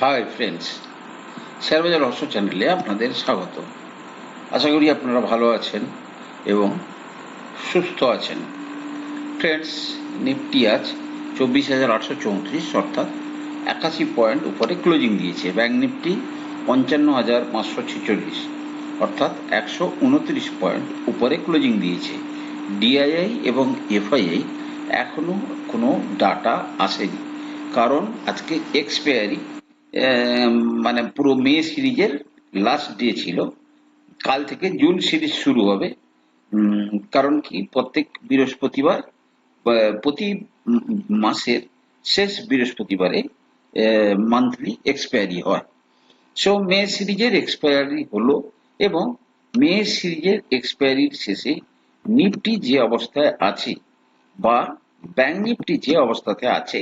Hi friends শেয়ারবাজার রহস্য চ্যানেলে আপনাদের স্বাগত। আশা করি আপনারা ভালো আছেন এবং সুস্থ আছেন। ফ্রেন্ডস নিফটি আজ চব্বিশ হাজার আটশো চৌত্রিশ, অর্থাৎ একাশি পয়েন্ট উপরে ক্লোজিং দিয়েছে। ব্যাঙ্ক নিফটি পঞ্চান্ন হাজার পাঁচশো ছেচল্লিশ, অর্থাৎ একশো উনত্রিশ পয়েন্ট উপরে ক্লোজিং দিয়েছে। ডিআইআই এবং এফআইআই এখনও কোনো ডাটা আসেনি, কারণ আজকে এক্সপায়ারি মানে পুরো মে সিরিজের লাস্ট ডে ছিল। কাল থেকে জুন সিরিজ শুরু হবে। কারণ কি? প্রত্যেক বৃহস্পতিবার প্রতি মাসের শেষ বৃহস্পতিবারে মান্থলি এক্সপায়ারি হয়। সো মে সিরিজের এক্সপায়ারি হলো এবং মে সিরিজের এক্সপায়ারির শেষে নিফটি যে অবস্থায় আছে, বা ব্যাংক নিফটি যে অবস্থাতে আছে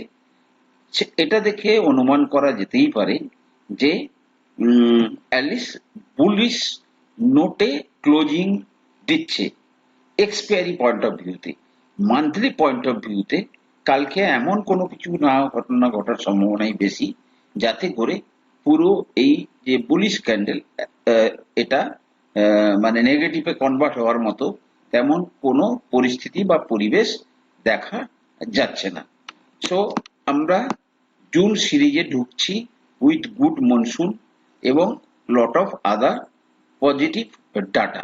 এটা দেখে অনুমান করা যেতেই পারে যে অ্যালিস বুলিশ নোটে ক্লোজিং দিচ্ছে এক্সপায়ারি পয়েন্ট অফ ভিউতে। মান্থলি পয়েন্ট অফ ভিউতে কালকে এমন কোনো কিছু না ঘটনা ঘটার সম্ভাবনাই বেশি, যাতে করে পুরো এই যে বুলিশ ক্যান্ডেল এটা মানে নেগেটিভে কনভার্ট হওয়ার মতো তেমন কোনো পরিস্থিতি বা পরিবেশ দেখা যাচ্ছে না। সো আমরা জুন সিরিজে ঢুকছি উইথ গুড মনসুন এবং lot of other positive data.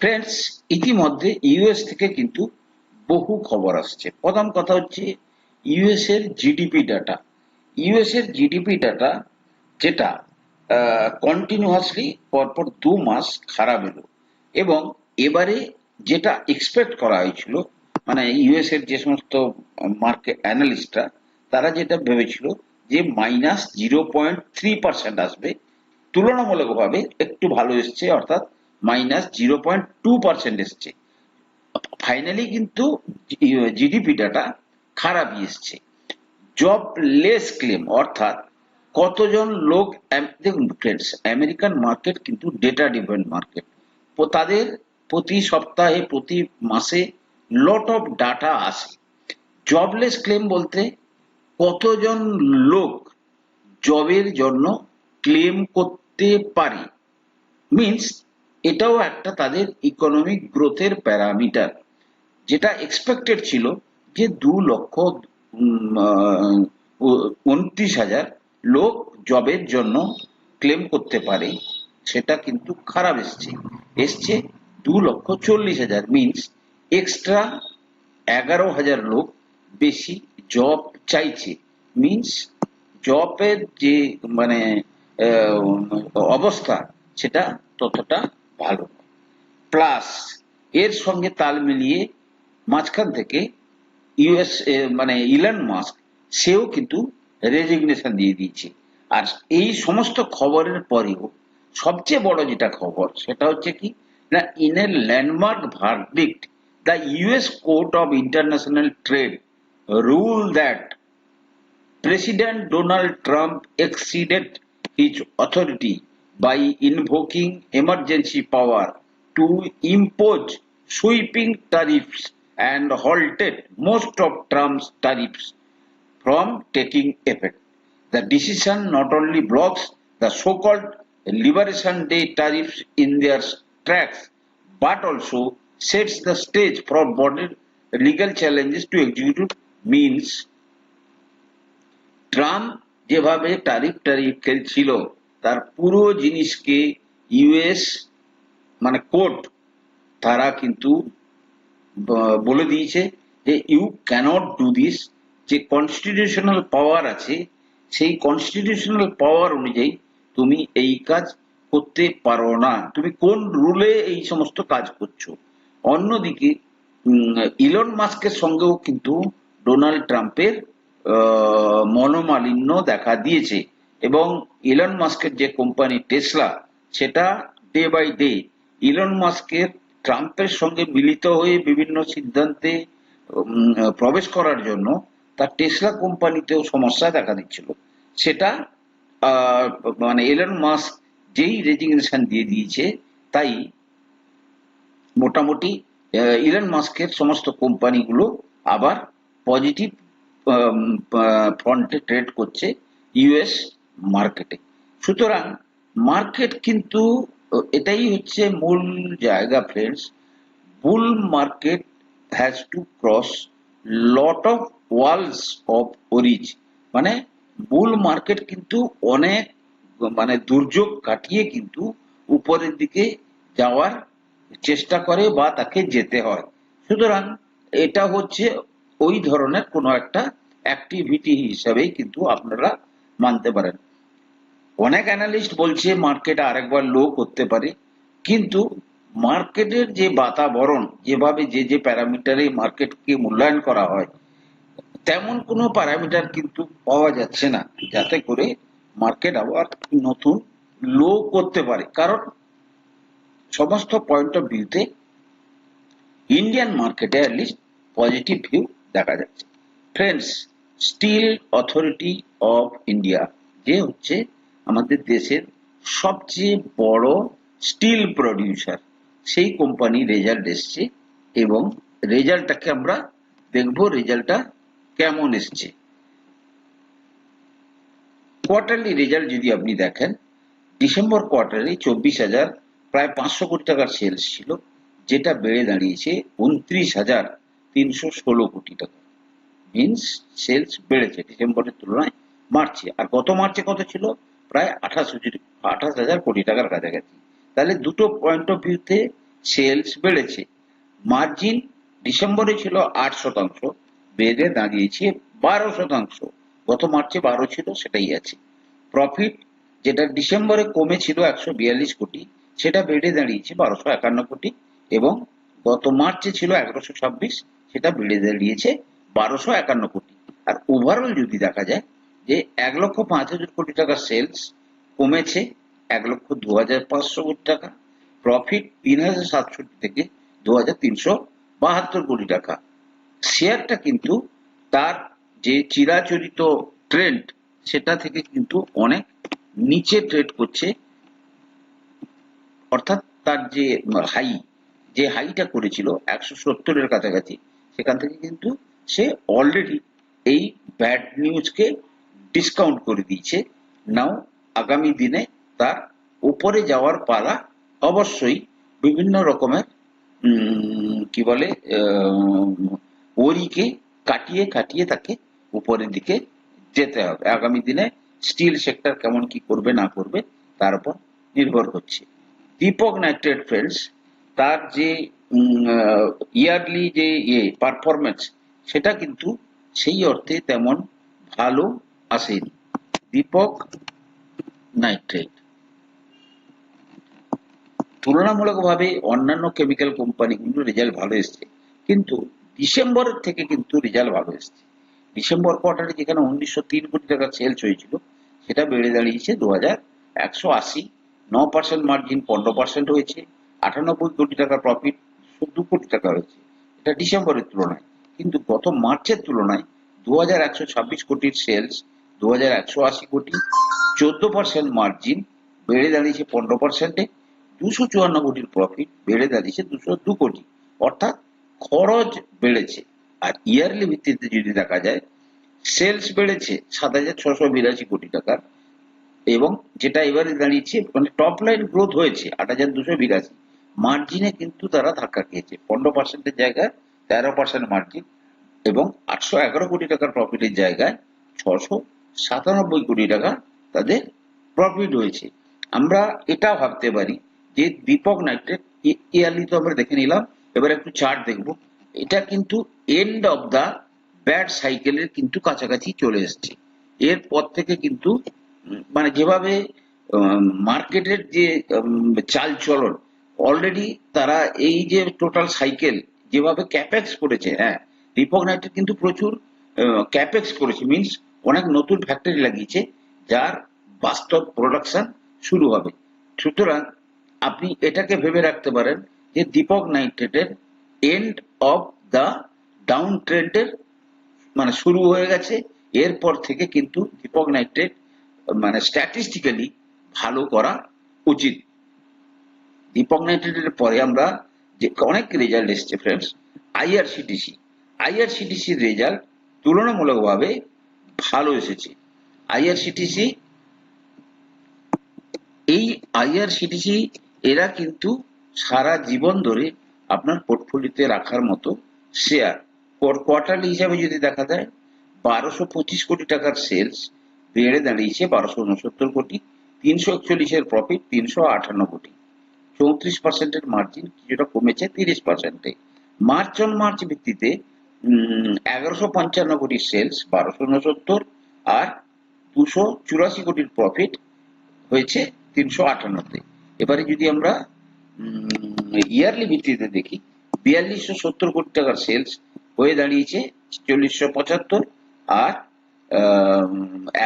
Friends, ইতিমধ্যে ইউএস থেকে কিন্তু বহু খবর আসছে। প্রথম কথা হচ্ছে ইউএস এর জিডিপি ডাটা। ইউএস এর জিডিপি ডাটা যেটা কন্টিনিউয়াসলি পরপর দু মাস খারাপ এলো এবং এবারে যেটা এক্সপেক্ট করা হয়েছিল মানে ইউএস এর যে সমস্ত মার্কেট অ্যানালিস্টরা তারা যেটা ভেবেছিল যে minus zero point three percent আসবে, তুলনামূলকভাবে একটু ভালো এসছে, অর্থাৎ minus zero point two percent এসছে। ফাইনালি কিন্তু জিডিপি ডাটা খারাপই এসছে। জবলেস ক্লেম অর্থাৎ কতজন লোক দেখুন ফ্রেন্ডস আমেরিকান মার্কেট কিন্তু ডেটা ডিপেন্ড মার্কেট তাদের প্রতি সপ্তাহে, প্রতি মাসে লট অফ ডাটা আসে। জবলেস ক্লেম বলতে কতজন লোক জবের জন্য ক্লেম করতে পারে? মিন্স এটাও একটা তাদের ইকোনমিক গ্রোথের প্যারামিটার যেটা এক্সপেক্টেড ছিল যে দু লক্ষ উনত্রিশ হাজার লোক জবের জন্য ক্লেম করতে পারে। সেটা কিন্তু খারাপ এসছে। এসছে দু লক্ষ চল্লিশ হাজার। মিন্স এক্সট্রা এগারো হাজার লোক বেশি জব চাইছে। মিন্স জবের যে মানে অবস্থা, সেটা ততটা ভালো। প্লাস এর সঙ্গে তাল মিলিয়ে মাঝখান থেকে ইউএস মানে ইলন মাস্ক সেও কিন্তু রেজিগনেশন দিয়ে দিয়েছে। আর এই সমস্ত খবরের পরেও সবচেয়ে বড় যেটা খবর, সেটা হচ্ছে কি, না in a landmark verdict the US court of international trade ruled that President Donald Trump exceeded his authority by invoking emergency power to impose sweeping tariffs and halted most of Trump's tariffs from taking effect. The decision not only blocks the so-called Liberation Day tariffs in their tracks, but also sets the stage for border legal challenges to executive means Trump যেভাবে tariff tariff খেলছিল, তার পুরো জিনিসকে US মানে court তারা কিন্তু বলে দিয়েছে যে ইউ ক্যানট ডু দিস যে কনস্টিটিউশনাল পাওয়ার আছে, সেই কনস্টিটিউশনাল পাওয়ার অনুযায়ী তুমি এই কাজ করতে পারো না। তুমি কোন রুলে এই সমস্ত কাজ করছ? অন্যদিকে ইলন মাস্কের সঙ্গেও কিন্তু ডোনাল্ড ট্রাম্পের মনোমালিন্য দেখা দিয়েছে এবং ইলন মাস্কের যে কোম্পানি টেসলা, সেটা ডে বাই ডে ইলন মাস্কের ট্রাম্পের সঙ্গে মিলিত হয়ে বিভিন্ন সিদ্ধান্তে প্রবেশ করার জন্য তার টেসলা কোম্পানিতেও সমস্যা দেখা দিচ্ছিল। সেটা মানে এলন মাস্ক যেই রেজিগনেশন দিয়ে দিয়েছে, তাই মোটামুটি ইলন মাস্কের সমস্ত কোম্পানিগুলো আবার পজিটিভ ফ্রন্টে ট্রেড করছে ইউএস মার্কেটে সুতরাং মার্কেট কিন্তু এটাই হচ্ছে মূল জায়গা friends bull market has to cross lot of walls of অরিজ মানে বুল মার্কেট কিন্তু অনেক মানে দুর্যোগ কাটিয়ে কিন্তু উপরের দিকে যাওয়ার চেষ্টা করে বা তাকে যেতে হয়। সুতরাং এটা হচ্ছে ওই ধরনের কোনো একটা অ্যাক্টিভিটি হিসাবেই কিন্তু আপনারা মানতে পারেন। অনেক অ্যানালিস্ট বলছে মার্কেট আরেকবার লো করতে পারে, কিন্তু মার্কেটের যে বাতাবরণ, যেভাবে যে যে প্যারামিটারে মার্কেটকে মূল্যায়ন করা হয়, তেমন কোনো প্যারামিটার কিন্তু পাওয়া যাচ্ছে না, যাতে করে মার্কেট আবার নতুন লো করতে পারে। কারণ সমস্ত পয়েন্ট অফ ভিউতে ইন্ডিয়ান মার্কেটে অ্যাটলিস্ট পজিটিভ ভিউ দেখা যাচ্ছে। Friends steel authority of India যে হচ্ছে আমাদের দেশের সবচেয়ে বড় স্টিল প্রডিউসার সেই কোম্পানি রেজাল্ট এসছে এবং রেজাল্টটাকে আমরা দেখব রেজাল্টটা কেমন এসছে। কোয়ার্টারলি রেজাল্ট যদি আপনি দেখেন ডিসেম্বর কোয়ার্টারে চব্বিশ হাজার, প্রায় পাঁচশো কোটি টাকার সেলস ছিল, যেটা বেড়ে দাঁড়িয়েছে উনত্রিশ হাজার। তিনশো ষোলো কোটি টাকা। মিনস সেলস বেড়েছে ডিসেম্বরের তুলনায় মার্চে আর গত মার্চে কত ছিল? প্রায় আঠাশ আঠাশ হাজার কোটি টাকার কাছাকাছি। তাহলে দুটো পয়েন্ট অফ ভিউতে সেলস বেড়েছে। মার্জিন ডিসেম্বরে ছিল আট শতাংশ বেড়ে দাঁড়িয়েছে বারো শতাংশ। গত মার্চে বারো ছিল, সেটাই আছে। প্রফিট যেটা ডিসেম্বরে কমে ছিল একশো বিয়াল্লিশ কোটি, সেটা বেড়ে দাঁড়িয়েছে বারোশো একান্ন কোটি এবং গত মার্চে ছিল এগারোশো ছাব্বিশ। সেটা বেড়ে দাঁড়িয়েছে বারোশো একান্ন কোটি। আর ওভারঅল যদি দেখা যায় যে এক লক্ষ পাঁচ হাজার কোটি টাকা সেলস কমেছে, এক লক্ষ দু হাজার পাঁচশো কোটি টাকা। প্রফিট তিন হাজার সাতষট্টি থেকে দু হাজার তিনশো বাহাত্তর কোটি টাকা। শেয়ারটা কিন্তু তার যে চিরাচরিত ট্রেন্ড সেটা থেকে কিন্তু অনেক নিচে ট্রেড করছে। অর্থাৎ তার যে হাই যে হাইটা করেছিল একশো সত্তরের কাছাকাছি সেখান থেকে কিন্তু সে অলরেডি এই ব্যাড নিউজকে ডিসকাউন্ট করে দিয়েছে। নাও আগামী দিনে তার উপরে যাওয়ার পালা অবশ্যই বিভিন্ন রকমের কি বলে ওরিকে কাটিয়ে কাটিয়ে তাকে উপরের দিকে যেতে হবে। আগামী দিনে স্টিল সেক্টর কেমন কি করবে, না করবে, তার উপর নির্ভর করছে। দীপক নাইট্রেট ফ্রেন্ডস তার যে ইয়ারলি যে ইয়ে পারফরমেন্স সেটা কিন্তু সেই অর্থে তেমন ভালো আসেনি। দীপক নাইট্রেট। তুলনামূলকভাবে অন্যান্য কেমিক্যাল কোম্পানিগুলোর রেজাল্ট ভালো এসছে। কিন্তু ডিসেম্বরের থেকে কিন্তু রেজাল্ট ভালো এসছে। ডিসেম্বর কোয়ার্টারে যেখানে উনিশশো তিন কোটি টাকার সেলস হয়েছিল, সেটা বেড়ে দাঁড়িয়েছে দু হাজার একশো আশি। ন পার্সেন্ট মার্জিন পনেরো পার্সেন্ট হয়েছে। আটানব্বই কোটি টাকা প্রফিট দু কোটি টাকা হয়েছে। এটা ডিসেম্বরের তুলনায়। কিন্তু গত মার্চের তুলনায় দু হাজার একশো ছাব্বিশ কোটির সেলস দু হাজার একশো আশি কোটি, চোদ্দ পার্সেন্ট মার্জিন বেড়ে দাঁড়িয়েছে পনেরো পার্সেন্টে দুশো চুয়ান্ন কোটির প্রফিট বেড়ে দাঁড়িয়েছে দুশো দু কোটি। অর্থাৎ খরচ বেড়েছে। আর ইয়ারলি ভিত্তিতে যদি দেখা যায় সেলস বেড়েছে সাত হাজার ছশো বিরাশি কোটি টাকার। এবং যেটা এবারে দাঁড়িয়েছে মানে টপ লাইন গ্রোথ হয়েছে আট হাজার দুশো বিরাশি। মার্জিনে কিন্তু তারা ধাক্কা খেয়েছে। পনেরো পার্সেন্টের জায়গায় তেরো পার্সেন্ট মার্জিন এবং আটশো এগারো কোটি টাকার প্রফিটের জায়গায় ছশো সাতানব্বই কোটি টাকা তাদের প্রফিট হয়েছে আমরা এটা ভাবতে পারি যে দীপক নাইট্রেট ইয়ারলি তো আমরা দেখে নিলাম, এবার একটু চার্ট দেখব। এটা কিন্তু এন্ড অফ দা ব্যাড সাইকেলের কিন্তু কাছাকাছি চলে এসছে। এরপর থেকে কিন্তু মানে যেভাবে মার্কেটের যে চাল চলন অলরেডি তারা এই যে টোটাল সাইকেল যেভাবে ক্যাপেক্স করেছে হ্যাঁ নাইট্রেট কিন্তু প্রচুর ক্যাপেক্স করেছে মিন্স অনেক নতুন ফ্যাক্টরি লাগিয়েছে, যার বাস্তব প্রোডাকশন শুরু হবে। সুতরাং আপনি এটাকে ভেবে রাখতে পারেন যে দীপক নাইট্রেটের এন্ড অফ দা ডাউন ট্রেন্ডের মানে শুরু হয়ে গেছে, এরপর থেকে কিন্তু দীপক নাইট্রেট মানে স্ট্যাটিস্টিক্যালি ভালো করা উচিত। দীপক পরে আমরা যে, অনেক রেজাল্ট এসছে ফ্রেন্ডস আইআরসিটিসি আইআরসিটিসির রেজাল্ট তুলনামূলকভাবে ভালো এসেছে। আইআরসিটিসি এই আইআরসিটিসি এরা কিন্তু সারা জীবন ধরে আপনার পোর্টফোলিওতে রাখার মতো শেয়ার কোয়ার্টারলি হিসাবে যদি দেখা যায়, বারোশো পঁচিশ কোটি টাকার সেলস বেড়ে দাঁড়িয়েছে বারোশো উনসত্তর কোটি, তিনশো একচল্লিশের প্রফিট তিনশো আটান্ন কোটি। চৌত্রিশ পার্সেন্টের মার্জিন কিছুটা কমেছে, তিরিশ পার্সেন্টে মার্চ অন মার্চ ভিত্তিতে এগারোশো পঞ্চান্ন কোটির সেলস বারোশো উনসত্তর আর দুশো চুরাশি কোটির প্রফিট হয়েছে তিনশো আটান্নতে। এবারে যদি আমরা ইয়ারলি ভিত্তিতে দেখি, বিয়াল্লিশশো সত্তর কোটি টাকার সেলস হয়ে দাঁড়িয়েছে চল্লিশশো পঁচাত্তর আর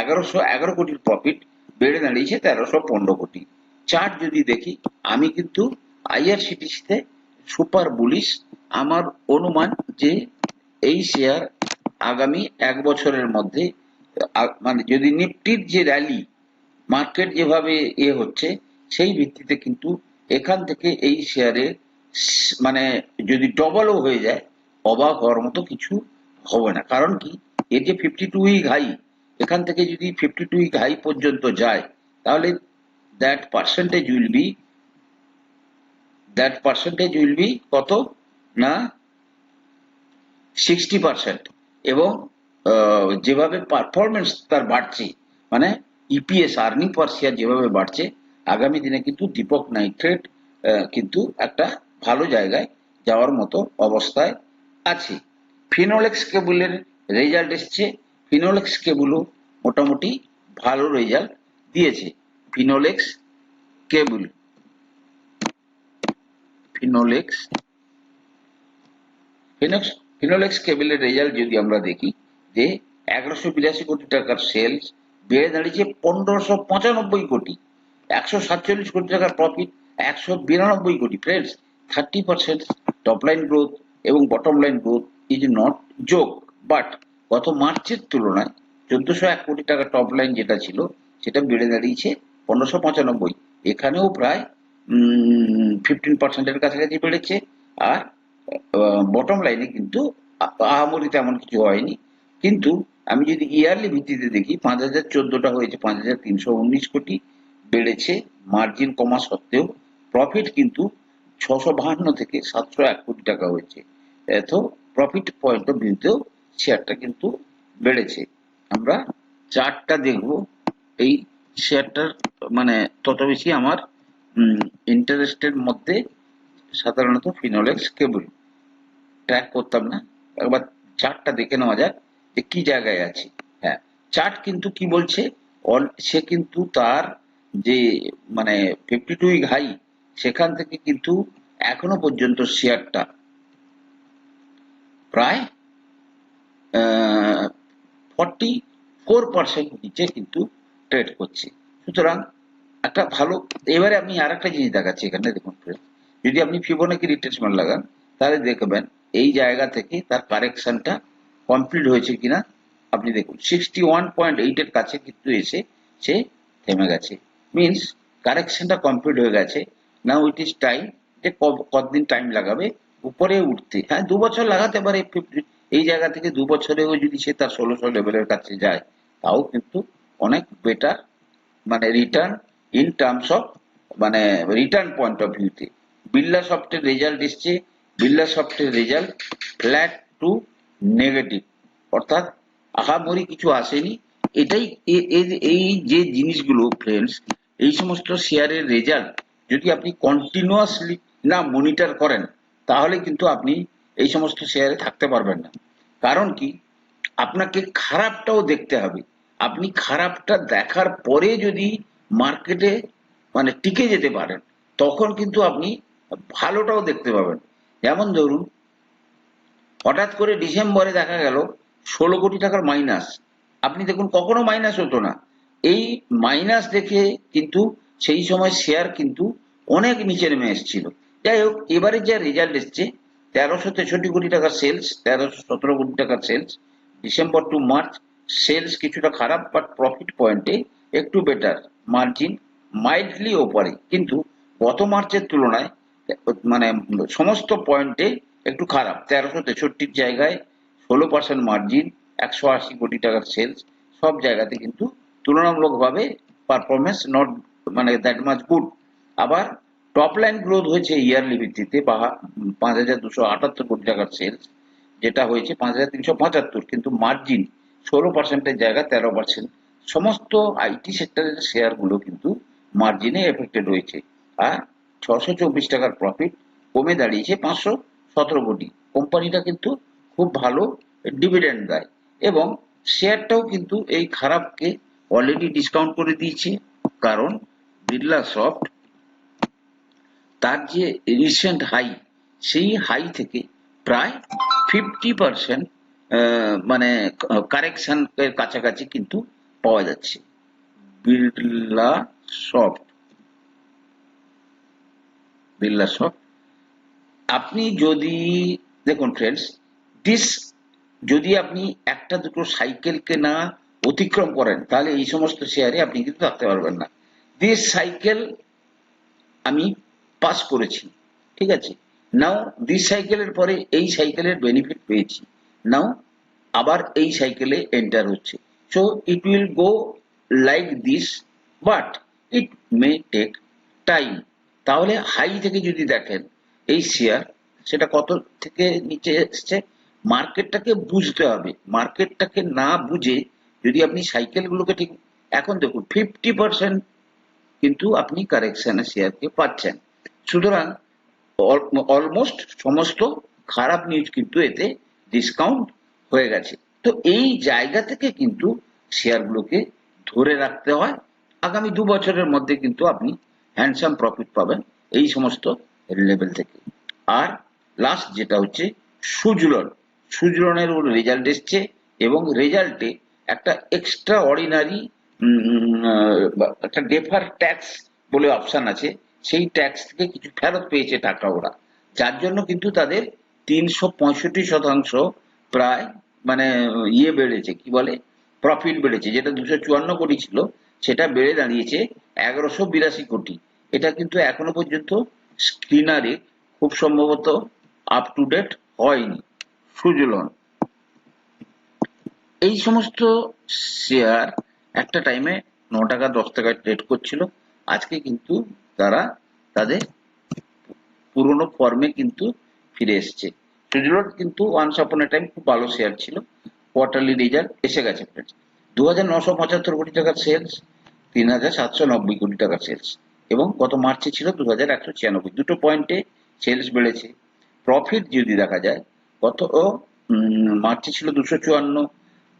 এগারোশো এগারো কোটির প্রফিট বেড়ে দাঁড়িয়েছে তেরোশো পনেরো কোটি। চার্ট যদি দেখি, আমি কিন্তু আইআরসিটিসিতে সুপার বুলিশ আমার অনুমান যে এই শেয়ার আগামী এক বছরের মধ্যে মানে যদি নিফটির যে র্যালি মার্কেট যেভাবে এ হচ্ছে, সেই ভিত্তিতে কিন্তু এখান থেকে এই শেয়ারে মানে যদি ডবলও হয়ে যায়, অবাক হওয়ার মতো কিছু হবে না। কারণ কি? এর যে ফিফটি টু উইক হাই এখান থেকে যদি ফিফটি টু উইক হাই পর্যন্ত যায়, তাহলে that percentage will be that percentage will be কত? না সিক্সটি পার্সেন্ট এবং আহ, যেভাবে পারফরমেন্স তার বাড়ছে মানে ইপিএস আর্নিং পার শেয়ার যেভাবে বাড়ছে আগামী দিনে কিন্তু দীপক নাইট্রেট কিন্তু একটা ভালো জায়গায় যাওয়ার মতো অবস্থায় আছে। ফিনোলেক্স কেবলের রেজাল্ট এসছে। ফিনোলেক্স কেবলও মোটামুটি ভালো রেজাল্ট দিয়েছে। কেবল ফিনোলেক্স ফিনোক্স ফিনোলেক্স কেবলের রেজাল্ট যদি আমরা দেখি, যে এগারোশো বিরাশি কোটি টাকার সেলস বেড়ে দাঁড়িয়েছে পনেরোশো পঁচানব্বই কোটি। একশো সাতচল্লিশ কোটি টাকার প্রফিট একশো বিরানব্বই crore. Friends thirty percent top line growth এবং bottom line growth is not যোগ বাট গত মার্চের তুলনায় চোদ্দশো এক কোটি টাকা টপ লাইন যেটা ছিল, সেটা বেড়ে দাঁড়িয়েছে পনেরোশো পঁচানব্বই। এখানেও প্রায় ফিফটিন পার্সেন্টের কাছাকাছি বেড়েছে। আর বটম লাইনে কিন্তু আহামরি তেমন কিছু হয়নি। কিন্তু আমি যদি ইয়ারলি ভিত্তিতে দেখি, পাঁচ হাজার চোদ্দোটা হয়েছে, পাঁচ হাজার তিনশো উনিশ কোটি বেড়েছে মার্জিন কমা সত্ত্বেও। প্রফিট কিন্তু ছশো বাহান্ন থেকে সাতশো এক কোটি টাকা হয়েছে। এত প্রফিট পয়েন্ট অফ ভিউতেও শেয়ারটা কিন্তু বেড়েছে। আমরা চারটা দেখব। এই শেয়ারটার মানে তত বেশি আমার ইন্টারেস্টের মধ্যে সাধারণত ফিনোলেক্স কেবল ট্র্যাক করতাম না। একবার চার্টটা দেখে নেওয়া যাক যে কি জায়গায় আছে। হ্যাঁ চার্ট কিন্তু কি বলছে? অল, সে কিন্তু তার যে মানে ফিফটি টু হাই সেখান থেকে কিন্তু এখনও পর্যন্ত শেয়ারটা প্রায় ফর্টি ফোর পার্সেন্ট নিচে কিন্তু ট্রেড করছি। সুতরাং একটা ভালো, এবারে আমি আর একটা জিনিস দেখাচ্ছি এখানে, দেখুন। যদি আপনি ফিবোনাকি রিট্রেসমেন্ট লাগান, তাহলে দেখবেন এই জায়গা থেকে তার কারেকশনটা কমপ্লিট হয়েছে কিনা। আপনি দেখুন সিক্সটি ওয়ান পয়েন্ট এইটের কাছে কিন্তু এসে সে থেমে গেছে। মিনস কারেকশনটা কমপ্লিট হয়ে গেছে। না ইট ইজ টাইম যে কতদিন টাইম লাগাবে? উপরে উঠতে। হ্যাঁ দু বছর লাগাতে পারে 50 এই জায়গা থেকে দু বছরেও যদি সে তার ষোলোশো লেভেলের কাছে যায়, তাও কিন্তু অনেক বেটার মানে রিটার্ন ইন টার্মস অফ মানে রিটার্ন পয়েন্ট অফ ভিউতে বিল্লা সফটের রেজাল্ট এসছে বিল্লা সফটের রেজাল্ট ফ্ল্যাট টু নেগেটিভ অর্থাৎ আহামরি কিছু আসেনি। এটাই এই যে জিনিসগুলো ফ্রেন্ডস এই সমস্ত শেয়ারের রেজাল্ট যদি আপনি কন্টিনিউয়াসলি না মনিটর করেন, তাহলে কিন্তু আপনি এই সমস্ত শেয়ারে থাকতে পারবেন না। কারণ কি? আপনাকে খারাপটাও দেখতে হবে। আপনি খারাপটা দেখার পরে যদি মার্কেটে মানে টিকে যেতে পারেন, তখন কিন্তু আপনি ভালোটাও দেখতে পাবেন। যেমন ধরুন, হঠাৎ করে ডিসেম্বরে দেখা গেল ষোলো কোটি টাকার মাইনাস আপনি দেখুন, কখনো মাইনাস হতো না। এই মাইনাস দেখে কিন্তু সেই সময় শেয়ার কিন্তু অনেক নিচে নেমে এসেছিল। যাই হোক, এবারে যা রেজাল্ট এসছে, তেরোশো তেষট্টি কোটি টাকার সেলস তেরোশো সতেরো কোটি টাকার sales December to March sales কিছুটা খারাপ বাট প্রফিট পয়েন্টে একটু বেটার মার্জিন মাইল্ডলি ওপরে। কিন্তু গত মার্চের তুলনায় মানে সমস্ত পয়েন্টে একটু খারাপ। তেরোশো তেষট্টির জায়গায় ষোলো পার্সেন্ট মার্জিন একশো আশি কোটি টাকার সেলস সব জায়গাতে কিন্তু তুলনামূলকভাবে পারফরমেন্স নট মানে দ্যাট মাচ গুড আবার টপ লাইন গ্রোথ হয়েছে ইয়ারলি ভিত্তিতে, বা পাঁচ হাজার দুশো আটাত্তর কোটি টাকার সেলস যেটা হয়েছে পাঁচ হাজার তিনশো পঁচাত্তর, কিন্তু মার্জিন ষোলো পার্সেন্টের জায়গা তেরো পার্সেন্ট সমস্ত আইটি সেক্টরের শেয়ারগুলো কিন্তু মার্জিনে এফেক্টেড হয়েছে আর ছশো চব্বিশ টাকার প্রফিট কমে দাঁড়িয়েছে পাঁচশো সতেরো কোটি। কোম্পানিটা কিন্তু খুব ভালো ডিভিডেন্ড দেয়। এবং শেয়ারটাও কিন্তু এই খারাপকে অলরেডি ডিসকাউন্ট করে দিয়েছে। কারণ বিড়লা সফট তার যে রিসেন্ট হাই সেই হাই থেকে প্রায় ফিফটি পার্সেন্ট মানে কারেকশন এর কাছাকাছি কিন্তু পাওয়া যাচ্ছে। বিড়লা সফট বিড়লা সফট আপনি যদি, দেখুন ফ্রেন্ডস দিস যদি আপনি একটা দুটো সাইকেলকে না অতিক্রম করেন, তাহলে এই সমস্ত শেয়ারে আপনি কিন্তু থাকতে পারবেন না। দিস সাইকেল আমি পাস করেছি, ঠিক আছে? নাও দিস সাইকেলের পরে এই সাইকেলের বেনিফিট পেয়েছি। নাও আবার এই সাইকেলে এন্টার হচ্ছে। So it will go like this but it may take time তাহলে হাই থেকে যদি দেখেন, এই শেয়ার সেটা কত থেকে নিচে এসছে? মার্কেটটাকে বুঝতে হবে। মার্কেটটাকে না বুঝে যদি আপনি সাইকেলগুলোকে ঠিক, এখন দেখুন ফিফটি পার্সেন্ট কিন্তু আপনি কারেকশনের শেয়ারকে পাচ্ছেন। সুতরাং অলমোস্ট সমস্ত খারাপ নিউজ কিন্তু এতে ডিসকাউন্ট হয়ে গেছে। তো এই জায়গা থেকে কিন্তু শেয়ারগুলোকে ধরে রাখতে হয়। আগামী দু বছরের মধ্যে কিন্তু আপনি হ্যান্ডসাম প্রফিট পাবেন এই সমস্ত লেভেল থেকে। আর লাস্ট যেটা হচ্ছে সুজলন। সুজলনের ওর রেজাল্ট এসছে এবং রেজাল্টে একটা এক্সট্রা অর্ডিনারি একটা ডেফার ট্যাক্স বলে অপশান আছে। সেই ট্যাক্স থেকে কিছু ফেরত পেয়েছে টাকা ওরা। যার জন্য কিন্তু তাদের তিনশো পঁয়ষট্টি শতাংশ প্রায় মানে ইয়ে বেড়েছে, কি বলে প্রফিট বেড়েছে, যেটা দুশো চুয়ান্ন কোটি ছিল, সেটা বেড়ে দাঁড়িয়েছে এগারোশো বিরাশি কোটি। এটা কিন্তু এখনও পর্যন্ত স্ক্রিনারে খুব সম্ভবত আপ টু ডেট হয়নি। সুজলন, এই সমস্ত শেয়ার একটা টাইমে ন টাকা দশ টাকায় ট্রেড করছিল। আজকে কিন্তু তারা তাদের পুরনো ফর্মে কিন্তু ফিরে এসছে। সুজলন কিন্তু ওয়ান্স আপন এ টাইম খুব ভালো শেয়ার ছিল। কোয়ার্টারলি রেজাল্ট এসে গেছে ফ্রেন্ডস দু হাজার নশো পঁচাত্তর কোটি টাকার সেলস তিন হাজার সাতশো নব্বই কোটি টাকার সেলস এবং গত মার্চে ছিল দু হাজার একশো ছিয়ানব্বই। দুটো পয়েন্টে সেলস বেড়েছে। প্রফিট যদি দেখা যায়, গত মার্চে ছিল দুশো চুয়ান্ন,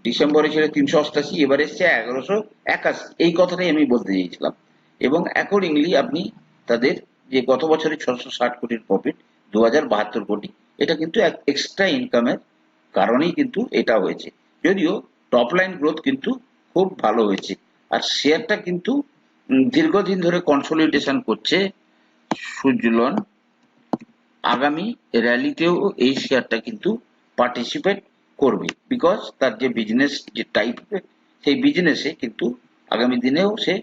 ডিসেম্বরে ছিল তিনশো অষ্টাশি, এবার এসছে এগারোশো একাশি। এই কথাটাই আমি বলতে চেয়েছিলাম। এবং অ্যাকর্ডিংলি আপনি তাদের যে গত বছরে ছশো ষাট কোটির প্রফিট দু হাজার বাহাত্তর কোটি এটা কিন্তু এক এক্সট্রা ইনকামের কারণেই কিন্তু এটা হয়েছে। যদিও টপ লাইন গ্রোথ কিন্তু খুব ভালো হয়েছে। আর শেয়ারটা কিন্তু দীর্ঘদিন ধরে কনসলিডেশন করছে সুজলন। আগামী র্যালিতেও এই শেয়ারটা কিন্তু পার্টিসিপেট করবে। বিকজ তার যে বিজনেস যে টাইপ সেই বিজনেসে কিন্তু আগামী দিনেও সে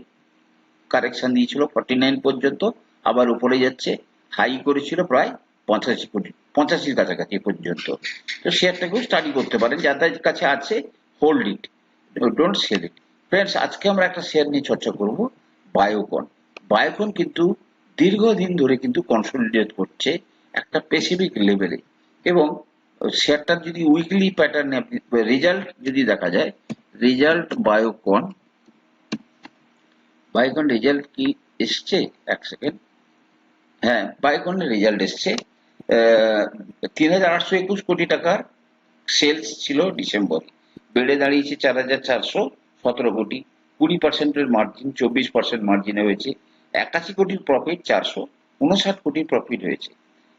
কারেকশন দিয়েছিল ফর্টি নাইন পর্যন্ত, আবার উপরে যাচ্ছে হাই করেছিল প্রায় পঁচাশি কোটি পঁচাশির কাছাকাছি পর্যন্ত। তো শেয়ারটাকেও স্টাডি করতে পারেন যাদের কাছে আছে hold it don't sell it friends আজকে আমরা একটা শেয়ার নিয়ে চর্চা করব বায়োকন বায়োকন কিন্তু দীর্ঘদিন ধরে কিন্তু কনসলিডেট করছে একটা স্পেসিফিক লেভেলে এবং শেয়ারটার যদি উইকলি প্যাটার্নে আপনি রেজাল্ট যদি দেখা যায় রেজাল্ট বায়োকন বায়োকন রেজাল্ট কি এসছে? এক সেকেন্ড হ্যাঁ বায়োকনের রেজাল্ট এসছে। তিন হাজার আটশো একুশ কোটি টাকার সেলস ছিল ডিসেম্বর। বেড়ে দাঁড়িয়েছে চার হাজার চারশো সতেরো কোটি। কুড়ি পার্সেন্টের মার্জিন চব্বিশ পার্সেন্ট মার্জিনে হয়েছে। একাশি কোটির প্রফিট চারশো উনষাট কোটির প্রফিট হয়েছে।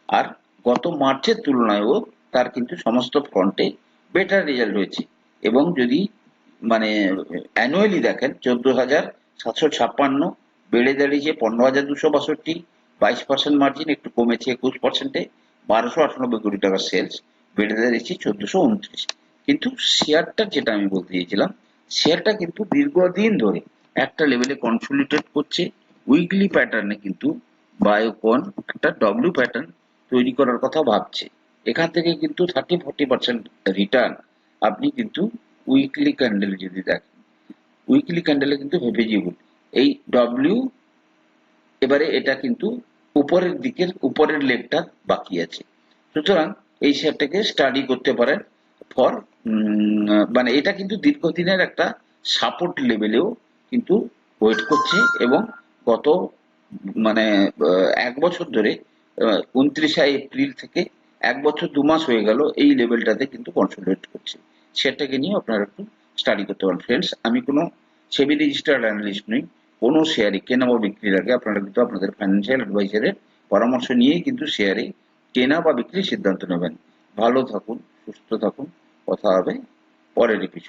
আর গত মার্চের তুলনায়ও তার কিন্তু সমস্ত ফ্রন্টে বেটার রেজাল্ট হয়েছে। এবং যদি মানে অ্যানুয়ালি দেখেন, চোদ্দ হাজার সাতশো ছাপ্পান্ন, বেড়ে দাঁড়িয়েছে পনেরো হাজার দুশো বাষট্টি বাইশ পার্সেন্ট মার্জিন একটু কমেছে একুশ পার্সেন্টে বারোশো আটানব্বই কোটি টাকার সেলস বেড়ে দাঁড়িয়েছে চোদ্দশো উনত্রিশ। কিন্তু শেয়ারটা যেটা আমি বলতে চেয়েছিলাম শেয়ারটা কিন্তু দীর্ঘদিন ধরে একটা লেভেলে কনসলিডেট করছে। উইকলি প্যাটার্নে কিন্তু বায়োকন একটা ডব্লিউ প্যাটার্ন তৈরি করার কথা ভাবছে। এখান থেকে কিন্তু থার্টি ফোর্টি পার্সেন্ট রিটার্ন আপনি কিন্তু উইকলি ক্যান্ডেল যদি দেখেন উইকলি ক্যান্ডেলে কিন্তু ভেবে ভেজিবল এই ডব্লিউ এবারে এটা কিন্তু উপরের দিকের, উপরের লেগটা বাকি আছে। সুতরাং এই শেয়ারটাকে স্টাডি করতে পারেন ফর মানে এটা কিন্তু দীর্ঘদিনের একটা সাপোর্ট লেভেলেও কিন্তু ওয়েট করছে এবং গত মানে এক বছর ধরে উনত্রিশে এপ্রিল থেকে এক বছর দু মাস হয়ে গেল এই লেভেলটাতে কিন্তু কনসোলিডেট করছে। সেটাকে নিয়ে আপনারা একটু স্টাডি করতে পারেন। ফ্রেন্ডস আমি কোনো সেবি রেজিস্টার্ড অ্যানালিস্ট নই। কোনো শেয়ারে কেনা বা বিক্রির আগে আপনারা কিন্তু আপনাদের ফাইন্যান্সিয়াল অ্যাডভাইজারের পরামর্শ নিয়েই কিন্তু শেয়ারে কেনা বা বিক্রির সিদ্ধান্ত নেবেন। ভালো থাকুন, সুস্থ থাকুন, কথা হবে পরের এপিসোড